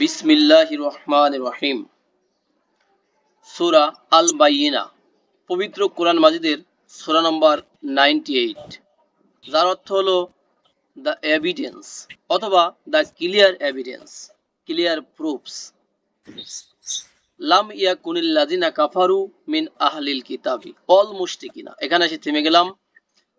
বিসমিল্লাহ রহমান রহিম। সুরা আল বাইয়িনা পবিত্র কোরআন মাজিদের সুরা নম্বর নাইনটি এইট। যার অর্থ হলো দ্য এভিডেন্স অথবা the clear evidence, clear proofs. লাম ইয়া কুনিল্লাদিনা কাফারু মিন আহলিল কিতাবি অল মুশরিকিনা এখানে এসে থেমে গেলাম।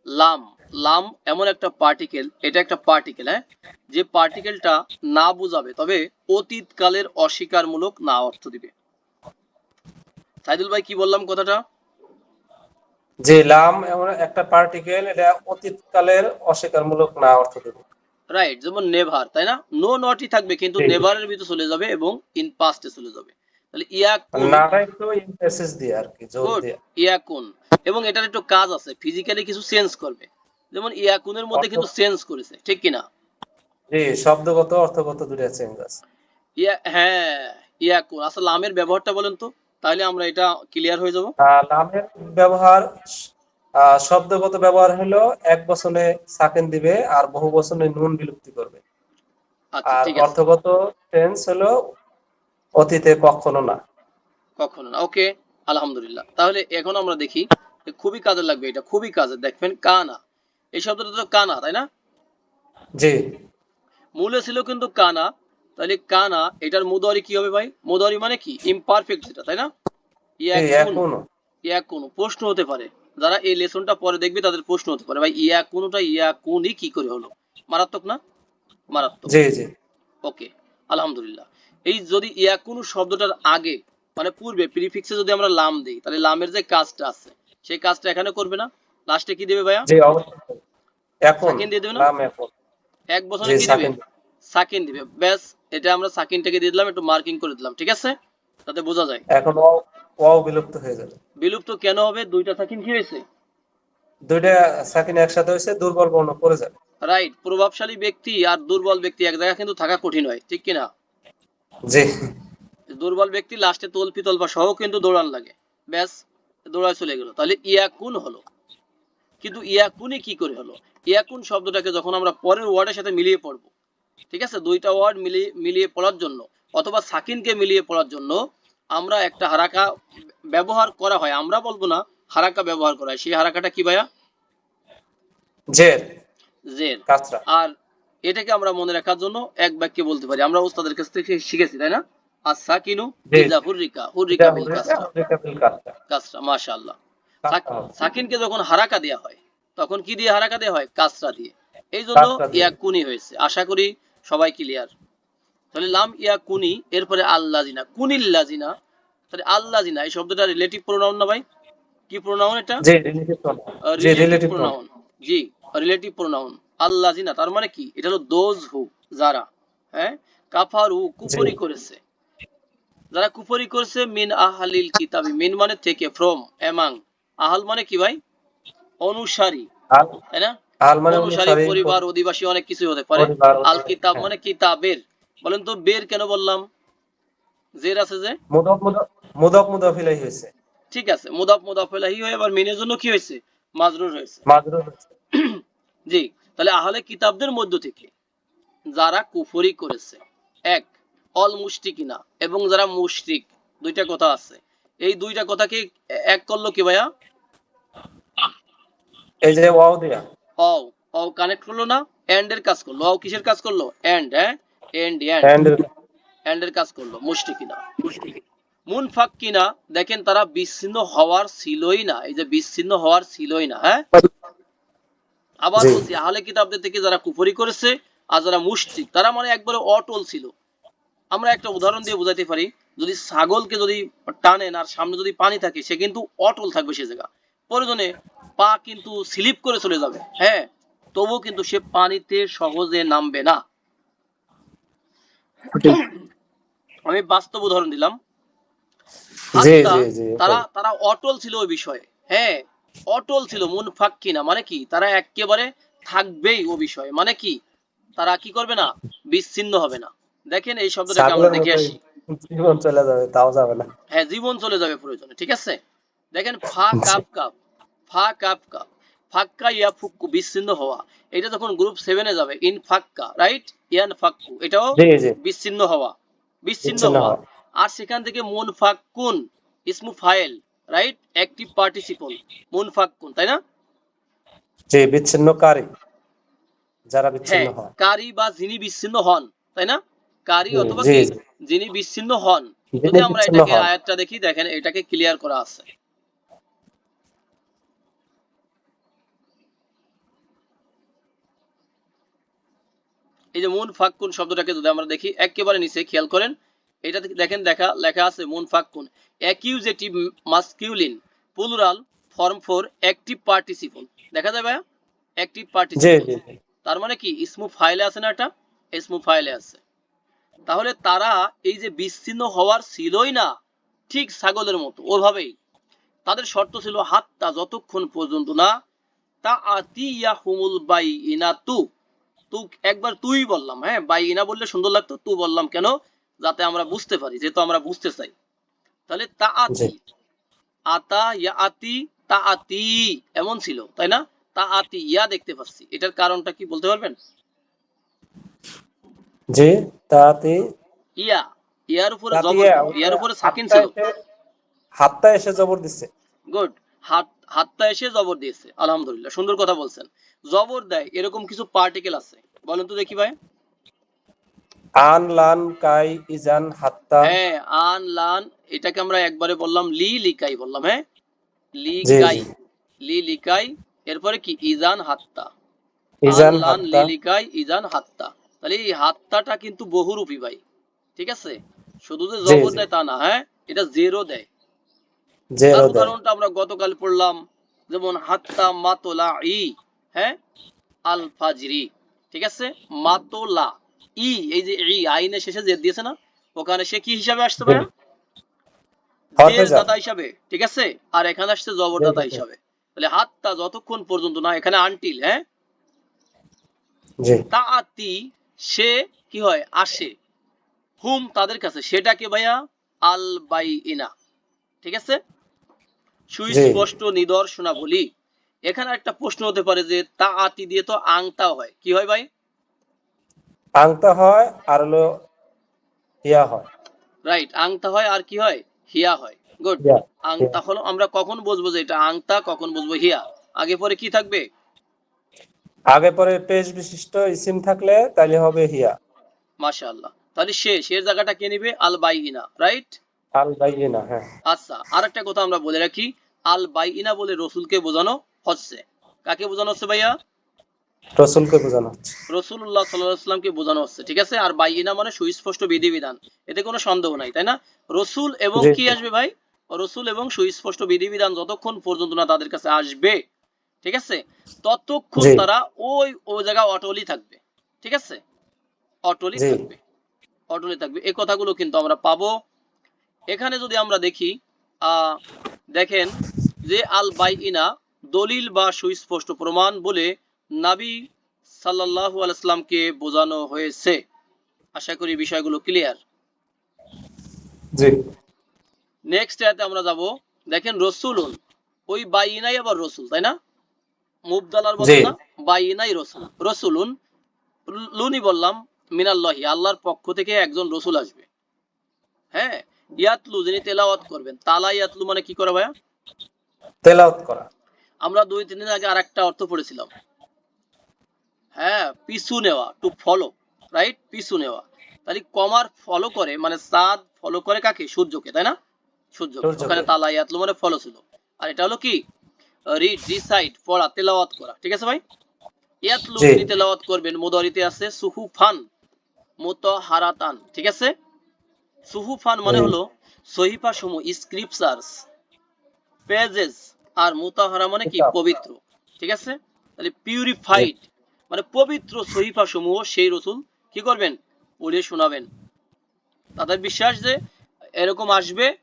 লাম লাম এমন একটা পার্টিকেল এটা একটা পার্টিকেল হ্যাঁ? যে পার্টিকেলটা না বুঝাবে তবে অতীতকালের অস্বীকারমূলক না অর্থ দিবে। সাইদুল ভাই কি বললাম কথাটা? যে লাম এমন একটা পার্টিকেল এটা অতীতকালের অস্বীকারমূলক না অর্থ দেবে। রাইট যেমন নেভার তাই না? নো নটই থাকবে কিন্তু নেভারের ভিতরে চলে যাবে এবং ইন পাস্টে চলে যাবে। তাহলে নাটা একটু এমফেসিস দিয়ে আর কি জোর দিয়ে। ইয়াকুন এবং এটার একটু কাজ আছে ফিজিক্যালি কিছু চেঞ্জ করবে। যেমন ইয়াকুনের মধ্যে কিন্তু চেঞ্জ করেছে ঠিক কিনা? জি শব্দগত অর্থগত দুটো চেঞ্জ আছে। ইয়া হ্যাঁ ইয়াকুন। আসলে লামের ব্যবহারটা বলেন তো তাহলে আমরা এটা ক্লিয়ার হয়ে যাব। লামের ব্যবহার শব্দগত ব্যবহার হলো এক বচনে সাকেন দিবে আর বহু বচনে নুন বিলুপ্তি করবে। আচ্ছা আর অর্থগত টেন্স হলো অতীতে কখনো না। কখনো না ওকে আলহামদুলিল্লাহ। তাহলে এখন আমরা দেখি খুবই কাজে লাগবে এটা খুবই কাজে দেখবেন কানা। এই শব্দটা তো কানা তাই না? জি। মূলে ছিল কিন্তু কানা তাহলে কানা এটার মুদারি কি হবে ভাই? মুদারি মানে কি? ইমপারফেক্ট যেটা তাই না? ইয়াকুনু। ইয়াকুনু প্রশ্ন হতে পারে। যারা এই লেসনটা পরে দেখবে তাদের প্রশ্ন হতে পারে ভাই ইয়াকুনুটা ইয়াকুনি কি করে হলো? মারাত্মক না? মারাত্মক। জি জি। ওকে আলহামদুলিল্লাহ। এই যদি ইয়াকুনু শব্দটার আগে মানে পূর্বে প্রিফিক্সে যদি আমরা লাম দেই তাহলে লামের যে কাজটা আছে সেই কাজটা এখানে করবে না? লাস্টে কি দেবে ভাইয়া? জি অবশ্যই। এখন সাকিন দিয়ে দেবে না? এক বছরে কি দিবে। সাকিন দিবে। ব্যাস এটা আমরা সাকিনটাকে দিয়ে দিলাম একটু মার্কিং করে দিলাম ঠিক আছে? তাতে বোঝা যায়। এখন অ বিলুপ্ত হয়ে যাবে। বিলুপ্ত কেন হবে? দুইটা সাকিন কি হয়েছে? দুইটা সাকিন একসাথে হয়েছে দুর্বল বর্ণ পড়ে যাবে। রাইট প্রভাবশালী ব্যক্তি আর দুর্বল ব্যক্তি এক জায়গায় কিন্তু থাকা কঠিন হয় ঠিক কিনা? জি। দুর্বল ব্যক্তি লাস্টে তলপি তলপা সহ কিন্তু দৌড়ান লাগে। ব্যাস দৌড়ায় চলে গেল। তাহলে ইয়াকুন হলো। কিন্তু ইয়াকুনি কি করে হলো? ইয়াকুন শব্দটাকে যখন আমরা পরের ওয়ার্ডের সাথে মিলিয়ে পড়ব ঠিক আছে? দুইটা ওয়ার্ড মিলিয়ে মিলিয়ে পড়ার জন্য অথবা সাকিনকে মিলিয়ে পড়ার জন্য আমরা একটা হারাকা ব্যবহার করা হয়। আমরা বলব না হারাকা ব্যবহার করা হয়। সেই হারাকাটা কি ভাইয়া? জের। জের। আর এটাকে আমরা মনে রাখার জন্য এক বাক্যে বলতে পারি। আমরা ওস্তাদের কাছ থেকে শিখেছি তাই না? আর সাকিনু। ইজা হুররিকা। হুররিকা বিল কাসরা কাসরা মাশাআল্লাহ। সাকিনকে যখন হারাকা দেওয়া হয় তখন কি দিয়ে হারাকা দেওয়া হয়? কাসরা দিয়ে। এই জন্য ইয়াকুনি হয়েছে। আশা করি সবাই ক্লিয়ার তাহলে লাম ইয়াকুনি এরপরে আল্লাজিনা কুনিল্লাজিনা তাহলে আল্লাজিনা এই শব্দটা রিলেটিভ প্রোনাউন না ভাই? কি প্রোনাউন এটা? জি রিলেটিভ প্রোনাউন জি রিলেটিভ প্রোনাউন প্রোনাউন জি রিলেটিভ প্রোনাউন আল্লাজিনা তার মানে কি? এটা হলো দোজ হু যারা। হ্যাঁ? কাফারু কুফরি করেছে। যারা কুফরি করেছে মিন আহালিল কিতাবি। মিন মানে থেকে ফ্রম এমাং আহাল মানে কি ভাই? অনুসারী তাই না? মানে অনুসারী পরিবার অধিবাসী অনেক কিছু হতে পারে। আল কিতাব হ্যাঁ। মানে কিতাবের। বলেন তো বের কেন বললাম? জের আছে যে? মুদক মুদক মুদক মুদফিলাই হয়েছে। ঠিক আছে মুদাফ মুদাফ ইলাহি হয়ে এবার মিনের জন্য কি হয়েছে? মাজরুর হয়েছে। মাজরুর জি তাহলে আহলে কিতাবদের মধ্য থেকে যারা কুফরি করেছে এক অল মুশরিকিনা এবং যারা মুশরিক দুইটা কথা আছে। এই দুইটা কথাকে এক করল কি ভাইয়া? এই যে ওয়াও দিয়া। অও অও কানেক্ট করল না? এন্ড এর কাজ করল। অও কিসের কাজ করল? এন্ড হ্যাঁ? এন্ড এন্ড এন্ড এর কাজ। করল মুশরিকিনা মুনফাক্কিনা দেখেন তারা বিচ্ছিন্ন হওয়ার ছিলই না। এই যে বিচ্ছিন্ন হওয়ার ছিলই না হ্যাঁ? আবার বলছি আহলে কিতাবদের থেকে যারা কুফরি করেছে আর যারা মুশরিক তারা মানে একবারে অটল ছিল। আমরা একটা উদাহরণ দিয়ে বোঝাতে পারি যদি ছাগলকে যদি টানেন আর সামনে যদি পানি থাকে সে কিন্তু অটল থাকবে সে জায়গা। প্রয়োজনে পা কিন্তু স্লিপ করে চলে যাবে। হ্যাঁ তবুও কিন্তু সে পানিতে সহজে নামবে না। আমি বাস্তব উদাহরণ দিলাম। তারা তারা অটল ছিল ওই বিষয়ে। হ্যাঁ অটল ছিল মন ফাঁকি না মানে কি? তারা একেবারে থাকবেই ও বিষয়ে। মানে কি? তারা কি করবে না? বিচ্ছিন্ন হবে না। দেখেন এই শব্দটাকে আমরা দেখে আসি। জীবন চলে যাবে তাও যাবে না। হ্যাঁ জীবন চলে যাবে প্রয়োজনে ঠিক আছে? দেখেন ফা কাপ কাপ ফা কাপ কাপ ফাক্কা ইয়া ফুক্কু বিচ্ছিন্ন হওয়া। এটা যখন গ্রুপ সেভেনে যাবে ইন ফাক্কা রাইট ইয়ান ফাক্কু এটাও বিচ্ছিন্ন হওয়া বিচ্ছিন্ন হওয়া। আর সেখান থেকে মুনফাক্কুন ইসমু ফাইল রাইট অ্যাক্টিভ পার্টিসিপল মুনফাক্কুন তাই না? জি বিচ্ছিন্নকারী যারা হ্যাঁ বিচ্ছিন্ন হয় কারি বা যিনি বিচ্ছিন্ন হন তাই না? কারি অথবা। যিনি বিচ্ছিন্ন হন যদি আমরা এটাকে আয়াতটা দেখি দেখেন এটাকে ক্লিয়ার করা আছে। এই যে মুন ফাক্কুন শব্দটাকে যদি আমরা দেখি একেবারে নিচে খেয়াল করেন এটা দেখেন দেখা লেখা আছে মুন ফাক্কুন accusative masculine plural form for active participle. দেখা যাবে অ্যাক্টিভ পার্টিসিপল। তার মানে কি? ইসমু ফাইলে আছে না এটা? ইসমু ফাইলে আছে। তাহলে তারা এই যে বিচ্ছিন্ন হওয়ার ছিলই না ঠিক ছাগলের মতো ওভাবেই। তাদের শর্ত ছিল হাতটা যতক্ষণ পর্যন্ত না তা আতিয়া হুমুল বাই ইনা তু। তু একবার তুই বললাম হ্যাঁ বাই ইনা বললে সুন্দর লাগতো তু বললাম কেন? যাতে আমরা বুঝতে পারি যেহেতু আমরা বুঝতে চাই। তাহলে তা আতি। আতা ইয়া আতি তা আতি এমন ছিল তাই না? তা আতি ইয়া দেখতে পাচ্ছি। এটার কারণটা কি বলতে পারবেন? জি তাতে ইয়া ইয়ার উপরে জবর ইয়ার উপরে সাকিন ছিল। হাতটা এসে জবর দিচ্ছে গুড হাত হাতটা এসে জবর দিয়েছে আলহামদুলিল্লাহ সুন্দর কথা বলছেন। জবর দেয় এরকম কিছু পার্টিকেল আছে। বলেন তো দেখি ভাই। আন লান কাই ইজান হাত্তা। হ্যাঁ আন লান এটাকে আমরা একবারে বললাম লি লিকাই বললাম হ্যাঁ? লি কাই লি লিকাই এরপরে কি? ইজান হাত্তা। ইজান লান লি লিকাই ইজান হাত্তা। তাহলে এই হাত্তাটা কিন্তু বহুরূপী ভাই ঠিক আছে? শুধু যে জবর দেয় তা না হ্যাঁ? এটা জেরো দেয়। জেরো উদাহরণটা আমরা গতকাল পড়লাম যেমন হাত্তা মাতোলা ই হ্যাঁ? আল ফাজরি ঠিক আছে? মাতোলা ই এই যে ই আইনের শেষে যে দিয়েছে না? ওখানে সে কি হিসাবে আসতে পারে জের দাতা হিসাবে ঠিক আছে? আর এখানে আসছে জবর দাতা দাতা। হিসাবে। তাহলে হাতটা যতক্ষণ পর্যন্ত না এখানে আনটিল হ্যাঁ? জি। তা আতি সে কি হয়? আসে। হুম তাদের কাছে। সেটাকে ভাইয়া আল বাই ইনা ঠিক আছে? সুস্পষ্ট নিদর্শনা বলি এখানে একটা প্রশ্ন হতে পারে যে তা আতি দিয়ে তো আংতা হয়। কি হয় ভাই? আংতা হয় আর হলো ইয়া হয়। রাইট আংতা হয় আর কি হয়? হিয়া হয়। গুড আংতা হলো আমরা কখন বুঝব যে এটা আংতা কখন বুঝব হিয়া? আগে পরে কি থাকবে? আগে পরে পেশ বিশিষ্ট ইসিম থাকলে তাহলে হবে হিয়া। মাশাআল্লাহ। তাহলে সে সে জায়গাটা কে নিবে? আল বাই ইনা রাইট আল বাইনা হ্যাঁ। আচ্ছা আরেকটা কথা আমরা বলে রাখি। আল বাই ইনা বলে রসুলকে বোঝানো হচ্ছে। কাকে বোঝানো হচ্ছে ভাইয়া? রসুলকে বোঝানো হচ্ছে। রসুল্লাহ সাল্লাহামকে বোঝানো হচ্ছে ঠিক আছে? আর বাইনা মানে সুস্পষ্ট বিধিবিধান। এতে কোনো সন্দেহ নাই তাই না? রসুল এবং কি আসবে ভাই? রসুল এবং সুস্পষ্ট বিধিবিধান যতক্ষণ পর্যন্ত না তাদের কাছে আসবে। ঠিক আছে? ততক্ষণ তারা ওই ওই জায়গায় অটলি থাকবে। ঠিক আছে? অটলি থাকবে। অটলি থাকবে। এই কথাগুলো কিন্তু আমরা পাবো। এখানে যদি আমরা দেখি দেখেন যে আল বাইইনা দলিল বা সুস্পষ্ট প্রমাণ বলে নাবি সাল্লাল্লাহু আলাইহি সাল্লামকে বোঝানো হয়েছে। আশা করি বিষয়গুলো ক্লিয়ার জি। নেক্সট আয়াতে আমরা যাব। দেখেন রসুলুন। ওই বাইনাই আবার রসুল তাই না? মুবদালার বদল না বাইনাই রসুল। রসুলুন লুনি বললাম মিনাল্লাহি আল্লাহর পক্ষ থেকে একজন রসুল আসবে। হ্যাঁ ইয়াতলু যিনি তেলাওয়াত করবেন। তালা ইয়াতলু মানে কি করা ভাইয়া? তেলাওয়াত করা। আমরা দুই তিন দিন আগে আরেকটা অর্থ পড়েছিলাম। হ্যাঁ পিছু নেওয়া টু ফলো রাইট পিছু নেওয়া। তাহলে কমার ফলো করে মানে চাঁদ ফলো করে কাকে? সূর্যকে তাই না? সূর্য। ওখানে তালা ইয়াতলু মানে ফলো ছিল। আর এটা হলো কি? রিড রিসাইট পড়া তেলাওয়াত করা। ঠিক আছে ভাই? ইয়াতলু তিনি তেলাওয়াত করবেন মুদারিতে আছে সুহুফান মুতাহারাতান। ঠিক আছে? সুহুফান মানে হলো সহিফা সমূহ স্ক্রিপচার্স পেজেস আর মুতাহারা মানে কি? পবিত্র। ঠিক আছে? তাহলে পিউরিফাইড মানে পবিত্র সহিফা সমূহ সেই রসুল কি করবেন? পড়ে শোনাবেন। তাদের বিশ্বাস যে এরকম আসবে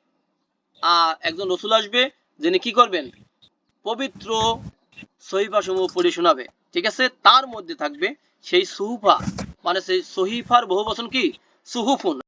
আর একজন রসুল আসবে যিনি কি করবেন? পবিত্র সহিফা সমূহ পড়ে শোনাবে। ঠিক আছে? তার মধ্যে থাকবে সেই সুহুফা। মানে সেই সহিফার বহু বচন কি? সুহুফুন।